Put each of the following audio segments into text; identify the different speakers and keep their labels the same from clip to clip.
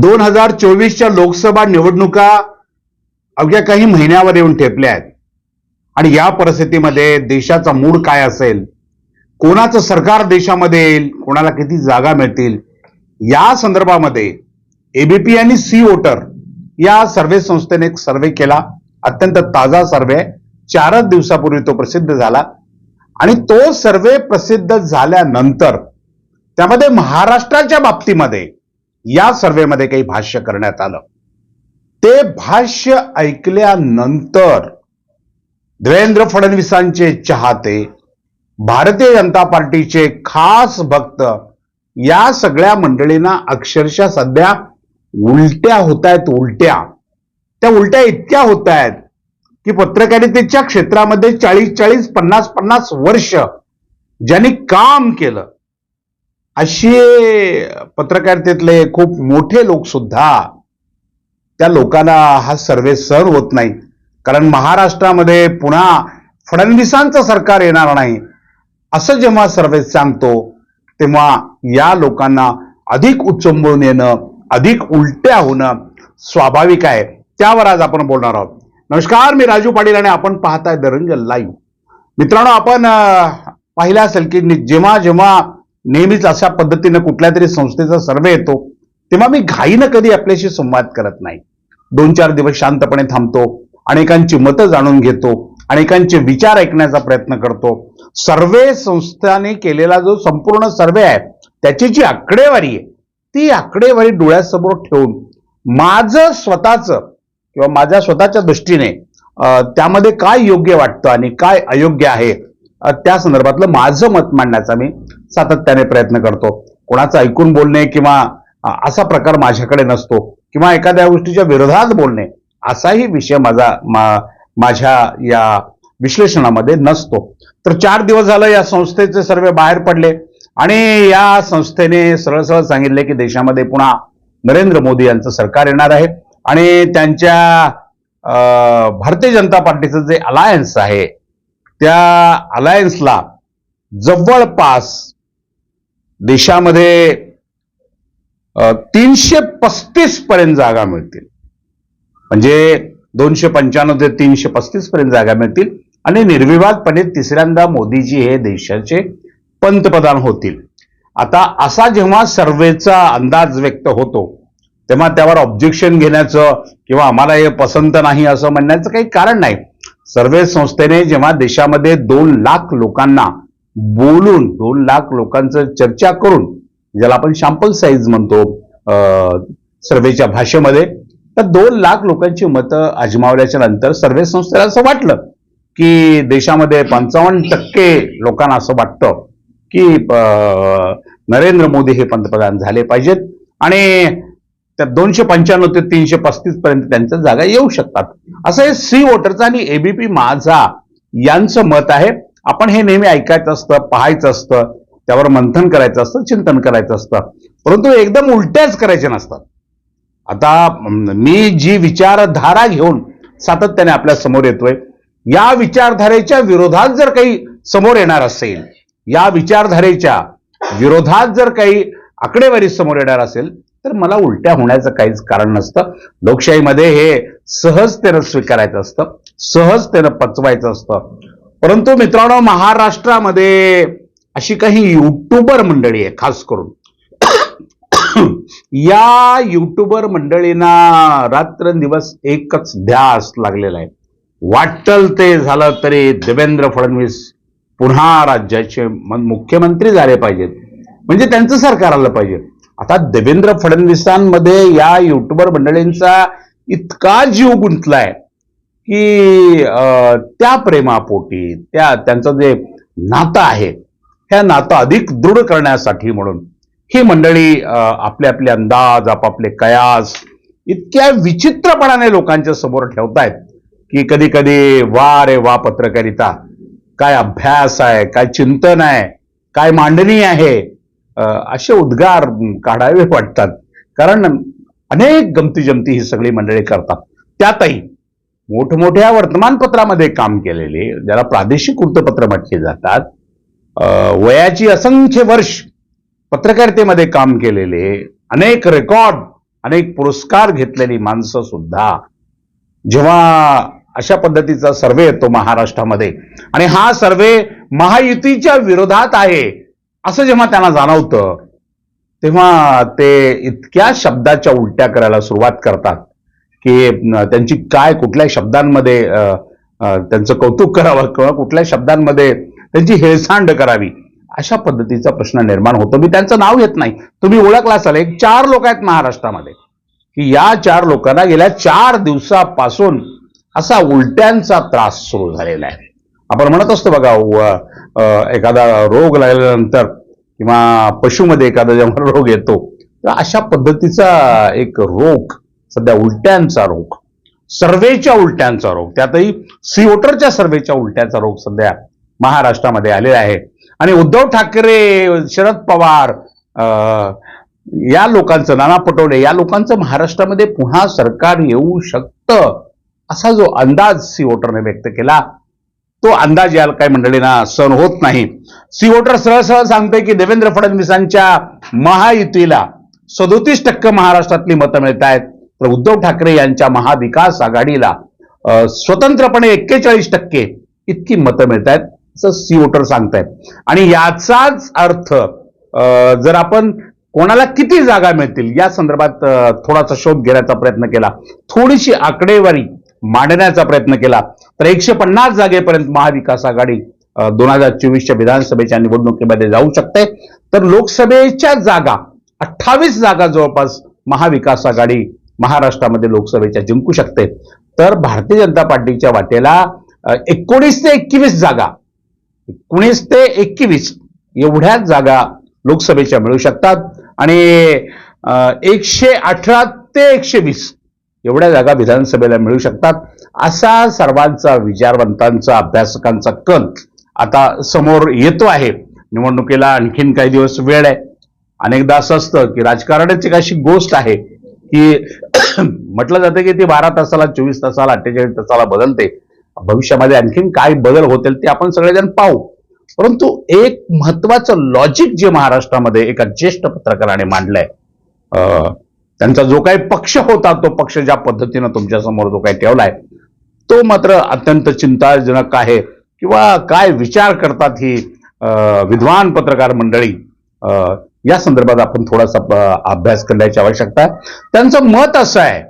Speaker 1: दोन हजार चोवीसच्या लोकसभा निवडणुका अवघ्या काही महिन्यावर येऊन ठेपल्या आहेत. आणि या परिस्थितीमध्ये देशाचा मूड काय असेल? कोणाचं सरकार देशामध्ये येईल? कोणाला किती जागा मिळतील? या संदर्भामध्ये एबीपी आणि सी वोटर या सर्वे संस्थेने एक सर्वे केला. अत्यंत ताजा सर्वे चारच दिवसापूर्वी तो प्रसिद्ध झाला. आणि तो सर्वे प्रसिद्ध झाल्यानंतर त्यामध्ये महाराष्ट्राच्या बाबतीमध्ये या सर्वेमध्ये काही भाष्य करण्यात आलं. ते भाष्य ऐकल्यानंतर देवेंद्र फडणवीसांचे चाहते भारतीय जनता पार्टीचे खास भक्त या सगळ्या मंडळींना अक्षरशः सध्या उलट्या होत आहेत उलट्या. त्या उलट्या इतक्या होत आहेत की पत्रकारितेच्या क्षेत्रामध्ये चाळीस चाळीस पन्नास पन्नास वर्ष ज्यांनी काम केलं असे पत्रकारितेतले खूप मोठे लोक सुद्धा त्या लोकांना हा सर्वे सहन होत नाही. कारण महाराष्ट्रामध्ये पुन्हा फडणवीसांचं सरकार येणार नाही. असं जेव्हा सर्वे सांगतो तेव्हा या लोकांना अधिक उच्चंबळून येणं अधिक उलट्या होणं स्वाभाविक आहे. त्यावर आज आपण बोलणार आहोत. नमस्कार मी राजू पाटील आणि आपण पाहताय दरंग लाईव्ह मित्रांनो आपण पाहिलं असेल की नि- जेव्हा जेव्हा नेहमीच अशा पद्धतीनं कुठल्या तरी संस्थेचा सर्वे येतो तेव्हा मी घाईनं कधी आपल्याशी संवाद करत नाही. दोन चार दिवस शांतपणे थांबतो अनेकांची मतं जाणून घेतो अनेकांचे विचार ऐकण्याचा प्रयत्न करतो. सर्वे संस्थाने केलेला जो संपूर्ण सर्वे आहे त्याची जी आकडेवारी आहे ती आकडेवारी डोळ्यासमोर ठेवून माझं स्वतःचं किंवा माझ्या स्वतःच्या दृष्टीने त्यामध्ये काय योग्य वाटतं आणि काय अयोग्य आहे त्या संदर्भातलं माझं मत मांडण्याचा मी सातत्याने प्रयत्न करतो. कोणाचं ऐकून बोलणे किंवा असा प्रकार माझ्याकडे नसतो किंवा एखाद्या गोष्टीच्या विरोधात बोलणे असाही विषय माझा मा- माझ्या या विश्लेषणामध्ये नसतो. तर चार दिवस झालं या संस्थेचे सर्वे बाहेर पडले आणि या संस्थेने सरळ सरळ सांगितले की देशामध्ये पुन्हा नरेंद्र मोदी यांचं सरकार येणार आहे आणि त्यांच्या भारतीय जनता पार्टीचं जे अलायन्स आहे त्या अलायन्सला जवळपास देशामध्ये तीनशे पस्तीस पर्यंत जागा मिळतील. म्हणजे दोनशे पंच्याण्णव ते तीनशे पस्तीस पर्यंत जागा मिळतील. आणि निर्विवादपणे तिसऱ्यांदा मोदीजी हे देशाचे पंतप्रधान होतील. आता असा जेव्हा सर्वेचा अंदाज व्यक्त होतो तेव्हा त्यावर ऑब्जेक्शन घेण्याचं किंवा आम्हाला हे पसंत नाही असं म्हणण्याचं काही कारण नाही. सर्वे संस्थेने जेव्हा देशामध्ये दोन लाख लोकांना बोलून दोन लाख लोकांचं चर्चा करून ज्याला आपण शॅम्पल साईज म्हणतो सर्वेच्या भाषेमध्ये तर दोन लाख लोकांची मतं अजमावल्याच्या नंतर सर्वे संस्थेला असं वाटलं की देशामध्ये पंचावन्न टक्के लोकांना असं वाटतं की नरेंद्र मोदी हे पंतप्रधान झाले पाहिजेत. आणि त्या दोनशे पंच्याण्णव ते तीनशे पस्तीस पर्यंत त्यांच्या जागा येऊ शकतात. असं हे सी वोटरचं आणि एबीपी माझा यांचं मत आहे. आपण हे नेहमी ऐकायचं असतं पाहायचं असतं त्यावर मंथन करायचं असतं चिंतन करायचं असतं. परंतु एकदम उलट्याच करायचे नसतात. आता मी जी विचारधारा घेऊन सातत्याने आपल्यासमोर येतोय या विचारधारेच्या विरोधात जर काही समोर येणार असेल या विचारधारेच्या विरोधात जर काही आकडेवारी समोर येणार असेल तर मला उलट्या होण्याचं काहीच कारण नसतं. लोकशाहीमध्ये हे सहजतेनं स्वीकारायचं असतं सहजतेनं पचवायचं असतं. परंतु मित्रांनो महाराष्ट्रामध्ये अशी काही युट्यूबर मंडळी आहे खास करून. या युट्यूबर मंडळींना रात्रंदिवस एकच ध्यास लागलेला आहे. वाटल ते झालं तरी देवेंद्र फडणवीस पुन्हा राज्याचे मुख्यमंत्री झाले पाहिजेत. म्हणजे त्यांचं सरकार आलं पाहिजे आता देवेंद्र फडणवीसांमध्ये या युट्यूबर मंडळींचा इतका जीव गुंतलाय की अं, त्या प्रेमापोटी त्या त्यांचं जे नातं आहे ह्या नातं अधिक दृढ करण्यासाठी म्हणून ही मंडळी आपले आपले अंदाज आपापले कयास इतक्या विचित्रपणाने लोकांच्या समोर ठेवतायत की कधी कधी वा रे वा पत्रकारिता काय अभ्यास आहे काय चिंतन आहे काय मांडणी आहे असे उद्गार काढावे वाटतात. कारण अनेक गमती जमती ही सगळी मंडळी करतात. त्यातही मोठमोठ्या वर्तमानपत्रामध्ये काम केलेले ज्याला प्रादेशिक वृत्तपत्र म्हटले जातात वयाची असंख्य वर्ष पत्रकारितेमध्ये काम केलेले अनेक रेकॉर्ड अनेक पुरस्कार घेतलेली माणसं सुद्धा जेव्हा अशा पद्धतीचा सर्वे येतो महाराष्ट्रामध्ये आणि हा सर्वे महायुतीच्या विरोधात आहे असं जेव्हा त्यांना जाणवतं तेव्हा ते इतक्या शब्दाच्या उलट्या करायला सुरुवात करतात की त्यांची काय कुठल्या शब्दांमध्ये त्यांचं कौतुक करावं किंवा कुठल्या शब्दांमध्ये त्यांची हेळसांड करावी अशा पद्धतीचा प्रश्न निर्माण होतो. मी त्यांचं नाव घेत नाही. तुम्ही ओळखला असाल एक चार लोक आहेत महाराष्ट्रामध्ये. की या चार लोकांना गेल्या चार दिवसापासून असा उलट्यांचा त्रास सुरू झालेला आहे. आपण म्हणत असतो बघा एखादा रोग लागल्यानंतर किंवा पशुमध्ये एखादा जेव्हा रोग येतो तर अशा पद्धतीचा एक रोग सध्या उलट्यांचा रोग सर्वेच्या उलट्यांचा रोग त्यातही सिओटरच्या सर्वेच्या उलट्याचा रोग सध्या महाराष्ट्रामध्ये आलेला आहे. आणि उद्धव ठाकरे शरद पवार या लोकांचं नाना पटोले या लोकांचं महाराष्ट्रामध्ये पुन्हा सरकार येऊ शकतं असा जो अंदाज सिओटरने व्यक्त केला तो अंदाज याला काही मंडळींना सहन होत नाही. सी वोटर सरळ सरळ सांगते की देवेंद्र फडणवीसांच्या महायुतीला सदोतीस टक्के महाराष्ट्रातली मतं मिळत आहेत. तर उद्धव ठाकरे यांच्या महाविकास आघाडीला स्वतंत्रपणे एक्केचाळीस टक्के इतकी मतं मिळत आहेत असं सी वोटर सांगतायत आणि याचाच अर्थ जर आपण कोणाला किती जागा मिळतील या संदर्भात थोडासा शोध घेण्याचा प्रयत्न केला थोडीशी आकडेवारी मांडण्याचा प्रयत्न केला तर एकशे पन्नास जागेपर्यंत महाविकास आघाडी दोन हजार चोवीसच्या विधानसभेच्या निवडणुकीमध्ये जाऊ शकते. तर लोकसभेच्या जागा अठ्ठावीस जागा जवळपास महाविकास आघाडी महाराष्ट्रामध्ये लोकसभेच्या जिंकू शकते. तर भारतीय जनता पार्टीच्या वाटेला एकोणीस ते एकवीस जागा एकोणीस ते एकवीस एवढ्याच जागा लोकसभेच्या मिळू शकतात. आणि एकशे अठरा ते एकशे वीस एवढ्या जागा विधानसभेला मिळू शकतात. असा सर्वांचा विचारवंतांचा अभ्यासकांचा कल आता समोर येतो आहे. निवडणुकीला आणखीन काही दिवस वेळ आहे. अनेकदा असं असतं की राजकारणाची एक अशी गोष्ट आहे की म्हटलं जातं की ती बारा तासाला चोवीस तासाला अठ्ठेचाळीस तासाला बदलते. भविष्यामध्ये आणखीन काय बदल होतील ते आपण सगळेजण पाहू. परंतु एक महत्वाचं लॉजिक जे महाराष्ट्रामध्ये एका ज्येष्ठ पत्रकाराने मांडलंय त्यांचा जो काही पक्ष होता तो पक्ष ज्या पद्धतीनं तुमच्यासमोर जो काही ठेवलाय तो मात्र अत्यंत चिंताजनक आहे. किंवा काय विचार करतात ही अं, विद्वान पत्रकार मंडळी? अं, या संदर्भात आपण थोडासा अभ्यास करण्याची आवश्यकता आहे. त्यांचं मत असं आहे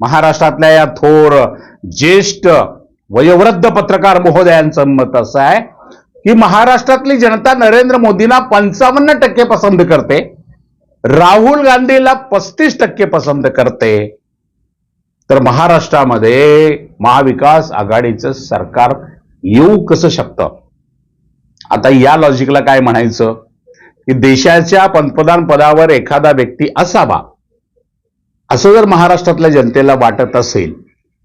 Speaker 1: महाराष्ट्रातल्या या थोर ज्येष्ठ वयोवृद्ध पत्रकार महोदयांचं मत असं आहे की महाराष्ट्रातली जनता नरेंद्र मोदींना पंचावन्न टक्के पसंत करते. राहुल गांधीला पस्तीस टक्के पसंत करते तर महाराष्ट्रामध्ये महाविकास आघाडीचं सरकार येऊ कसं शकतं? आता या लॉजिकला काय म्हणायचं? की देशाच्या पंतप्रधान पदावर एखादा व्यक्ती असावा असं जर महाराष्ट्रातल्या जनतेला वाटत असेल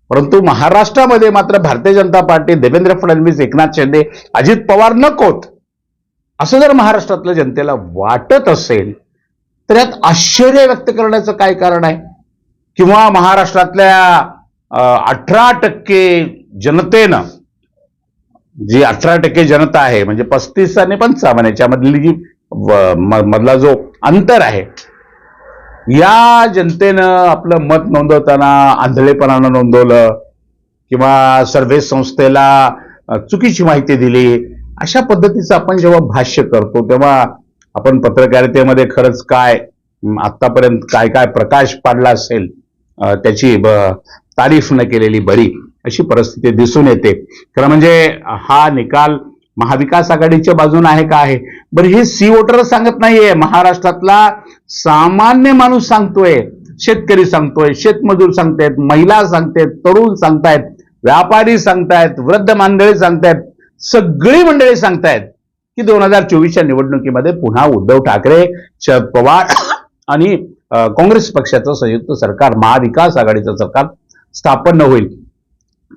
Speaker 1: परंतु महाराष्ट्रामध्ये मात्र भारतीय जनता पार्टी देवेंद्र फडणवीस एकनाथ शिंदे अजित पवार नकोत असं जर महाराष्ट्रातल्या जनतेला वाटत असेल तर यात आश्चर्य व्यक्त करण्याचं काय कारण आहे? किंवा महाराष्ट्रातल्या अठरा टक्के जनतेनं जी अठरा टक्के जनता आहे म्हणजे पस्तीस आणि पंचावन्न याच्यामधली जी मधला जो अंतर आहे या जनतेनं आपलं मत नोंदवताना आंधळेपणानं नोंदवलं किंवा सर्वे संस्थेला चुकीची माहिती दिली अशा पद्धतीचं आपण जेव्हा भाष्य करतो तेव्हा आपण पत्रकारितेमध्ये खरंच काय आत्तापर्यंत आतापर्यंत काय काय प्रकाश पाडला असेल त्याची ब- तारीफ न केलेली बरी अशी परिस्थिती दिसून येते. खरं म्हणजे हा निकाल महाविकास आघाडीच्या बाजूने आहे का आहे? बरं हे सी वोटर सांगत नाहीये. महाराष्ट्रातला सामान्य माणूस सांगतोय शेतकरी सांगतोय शेतमजूर सांगतायत महिला सांगतायत तरुण सांगतायत व्यापारी सांगतायत वृद्ध मंडळी सांगतायत सगळी मंडळी सांगतायत. की दोन हजार चोवीसच्या निवडणुकीमध्ये पुन्हा उद्धव ठाकरे शरद पवार आणि काँग्रेस पक्षाचं संयुक्त सरकार महाविकास आघाडीचं सरकार स्थापन होईल.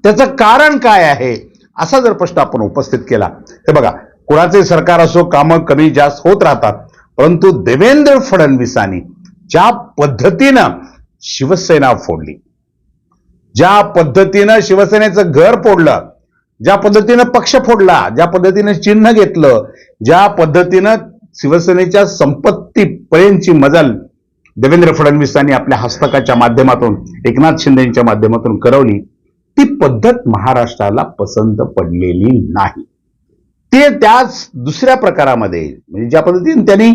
Speaker 1: त्याचं कारण काय आहे? असा जर प्रश्न आपण उपस्थित केला हे बघा कुणाचे सरकार असो कामं कमी जास्त होत राहतात परंतु देवेंद्र फडणवीसांनी ज्या पद्धतीनं शिवसेना फोडली ज्या पद्धतीनं शिवसेनेचं घर फोडलं ज्या पद्धतीनं पक्ष फोडला ज्या पद्धतीनं चिन्ह घेतलं ज्या पद्धतीनं शिवसेनेच्या संपत्तीपर्यंतची मजल देवेंद्र फडणवीसांनी आपल्या हस्तकाच्या माध्यमातून एकनाथ शिंदेच्या माध्यमातून करवली ती पद्धत महाराष्ट्राला पसंत पडलेली नाही. ते त्याच दुसऱ्या प्रकारामध्ये म्हणजे ज्या पद्धतीने त्यांनी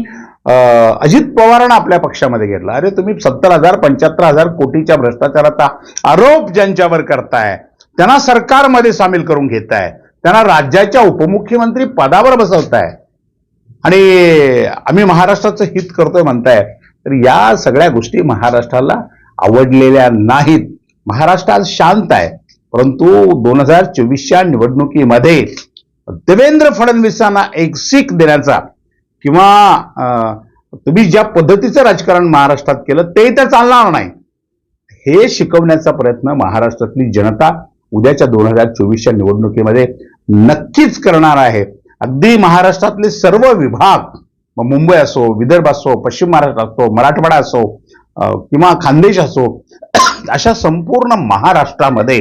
Speaker 1: अं, अजित पवारांना आपल्या पक्षामध्ये घेतला. अरे तुम्ही सत्तर हजार पंच्याहत्तर हजार कोटीच्या भ्रष्टाचाराचा आरोप ज्यांच्यावर करताय त्यांना सरकारमध्ये सामील करून घेताय. त्यांना राज्याच्या उपमुख्यमंत्री पदावर बसवताय. आणि आम्ही महाराष्ट्राचं हित करतोय म्हणताय. तर या सगळ्या गोष्टी महाराष्ट्राला आवडलेल्या नाहीत. महाराष्ट्र आज शांत आहे. परंतु दोन हजार चोवीसच्या निवडणुकीमध्ये देवेंद्र फडणवीसांना एक सीख देण्याचा किंवा अं, तुम्ही ज्या पद्धतीचं राजकारण महाराष्ट्रात केलं ते तर चालणार नाही. हे शिकवण्याचा प्रयत्न महाराष्ट्रातली जनता उद्याच्या दोन हजार चोवीसच्या निवडणुकीमध्ये नक्कीच करणार आहे. अगदी महाराष्ट्रातले सर्व विभाग मुंबई असो विदर्भ असो पश्चिम महाराष्ट्र असो मराठवाडा असो किंवा खानदेश असो अशा संपूर्ण महाराष्ट्रामध्ये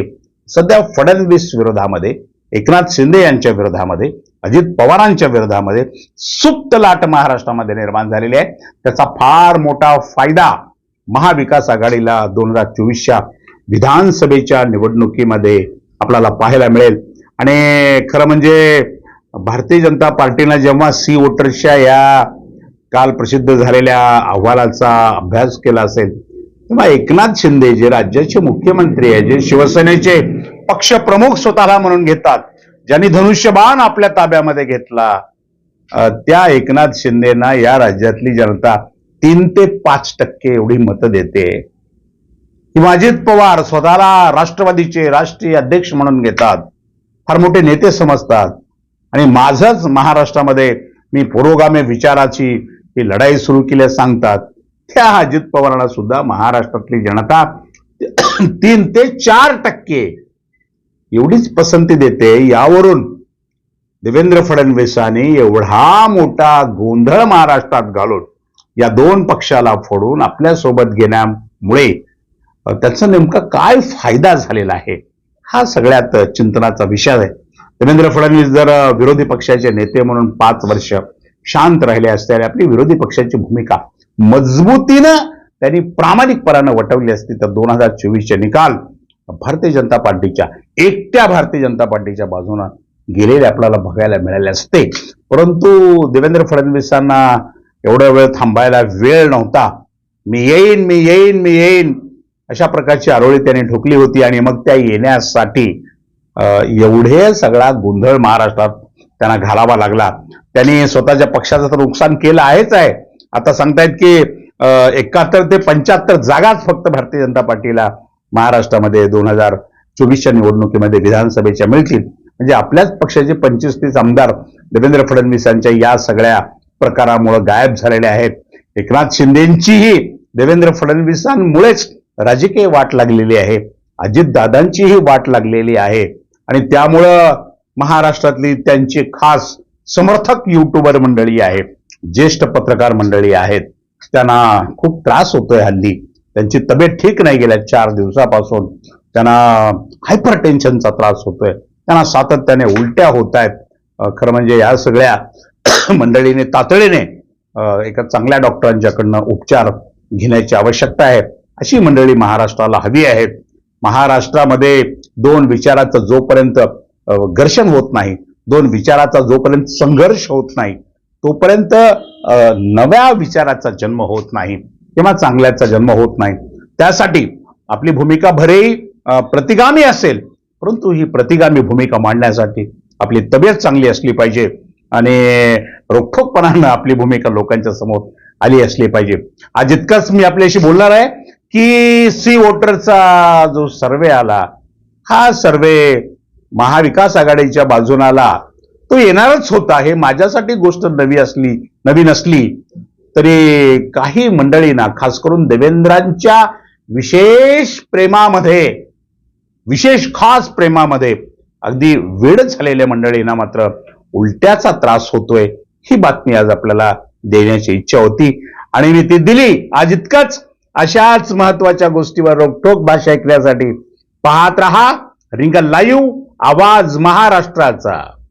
Speaker 1: सध्या फडणवीस विरोधामध्ये एकनाथ शिंदे यांच्या विरोधामध्ये अजित पवारांच्या विरोधामध्ये सुप्त लाट महाराष्ट्रामध्ये निर्माण झालेली आहे. त्याचा फार मोठा फायदा महाविकास आघाडीला दोन हजार चोवीसच्या विधानसभेच्या निवडणुकीमध्ये आपल्याला पाहायला मिळेल. आणि खरं म्हणजे भारतीय जनता पार्टीनं जेव्हा सी वोटर्सच्या या काल प्रसिद्ध झालेल्या अहवालाचा अभ्यास केला असेल तेव्हा एकनाथ शिंदे जे राज्याचे मुख्यमंत्री आहे जे शिवसेनेचे पक्षप्रमुख स्वतःला म्हणून घेतात ज्यांनी धनुष्यबाण आपल्या ताब्यामध्ये घेतला त्या एकनाथ शिंदेना या राज्यातली जनता तीन ते पाच टक्के एवढी मतं देते. अजित पवार स्वतःला राष्ट्रवादीचे राष्ट्रीय अध्यक्ष म्हणून घेतात. फार मोठे नेते समजतात. आणि माझंच महाराष्ट्रामध्ये मी पुरोगामी विचाराची ही लढाई सुरू केली सांगतात. त्या अजित पवारांना सुद्धा महाराष्ट्रातली जनता तीन ते चार टक्के एवढीच पसंती देते. यावरून देवेंद्र फडणवीसांनी एवढा मोठा गोंधळ महाराष्ट्रात घालून या दोन पक्षाला फोडून आपल्यासोबत घेण्यामुळे त्याचा नेमका काय फायदा झालेला आहे? हा सगळ्यात चिंतनाचा विषय आहे. देवेंद्र फडणवीस जर विरोधी पक्षाचे नेते म्हणून पाच वर्ष शांत राहिले असते आणि आपली विरोधी पक्षाची भूमिका मजबूतीनं त्यांनी प्रामाणिकपणानं वटवली असती तर दोन हजार चोवीसचे निकाल भारतीय जनता पार्टीच्या एकट्या भारतीय जनता पार्टीच्या बाजूनं गेलेले आपल्याला बघायला मिळाले असते. परंतु देवेंद्र फडणवीसांना एवढा वेळ थांबायला वेळ नव्हता. मी येईन मी येईन मी येईन. अशा प्रकारची आरोळी त्यांनी ठोकली होती आणि मग त्या येण्यासाठी एवढे सगळा गोंधळ महाराष्ट्रात त्यांना घालावा लागला. त्यांनी स्वतःच्या पक्षाचं तर नुकसान केलं आहेच आहे. आता सांगतायत की एकाहत्तर ते पंच्याहत्तर जागाच फक्त भारतीय जनता पार्टीला महाराष्ट्रामध्ये दोन हजार चोवीसच्या निवडणुकीमध्ये विधानसभेच्या मिळतील. म्हणजे आपल्याच पक्षाचे पंचवीस तीस आमदार देवेंद्र फडणवीसांच्या या सगळ्या प्रकारामुळे गायब झालेले आहेत. एकनाथ शिंदेंचीही देवेंद्र फडणवीसांमुळेच राजकीय वाट लागलेली आहे. अजितदादांचीही वाट लागलेली आहे. आणि त्यामुळं महाराष्ट्रातली त्यांची खास समर्थक युट्यूबर मंडळी आहे. ज्येष्ठ पत्रकार मंडळी आहेत. त्यांना खूप त्रास होतोय हल्ली. त्यांची तब्येत ठीक नाही गेल्या चार दिवसापासून. त्यांना हायपर टेन्शनचा त्रास होतोय. त्यांना सातत्याने उलट्या होत आहेत. खरं म्हणजे या सगळ्या मंडळीने तातडीने एका चांगल्या डॉक्टरांच्याकडनं उपचार घेण्याची आवश्यकता आहे. अशी मंडळी महाराष्ट्राला हवी आहेत. महाराष्ट्रामध्ये दोन विचाराचं जोपर्यंत घर्षण होत नाही दोन विचाराचा जोपर्यंत संघर्ष होत नाही तोपर्यंत नव्या विचाराचा जन्म होत नाही. किंवा चांगल्याचा जन्म होत नाही. त्यासाठी आपली भूमिका भरेही प्रतिगामी असेल परंतु ही प्रतिगामी भूमिका मांडण्यासाठी आपली तब्येत चांगली असली पाहिजे आणि रोखोकपणानं आपली भूमिका लोकांच्या समोर आली असली पाहिजे. आज इतकंच मी आपल्याशी बोलणार आहे. की सी वोटरचा जो सर्वे आला हा सर्वे महाविकास आघाडीच्या बाजून आला. तो येणारच होता. हे माझ्यासाठी गोष्ट नवी असली नवीन असली तरी काही मंडळींना खास करून देवेंद्रांच्या विशेष प्रेमामध्ये विशेष खास प्रेमामध्ये अगदी वेळ झालेल्या मंडळींना मात्र उलट्याचा त्रास होतोय ही बातमी आज आपल्याला देण्याची इच्छा होती. आणि मी ती दिली. आज इतकंच. अशाच महत्त्वाच्या गोष्टीवर रोखोक भाषा ऐकण्यासाठी पाहत रहा. रिंगल लाईव्ह आवाज महाराष्ट्राचा.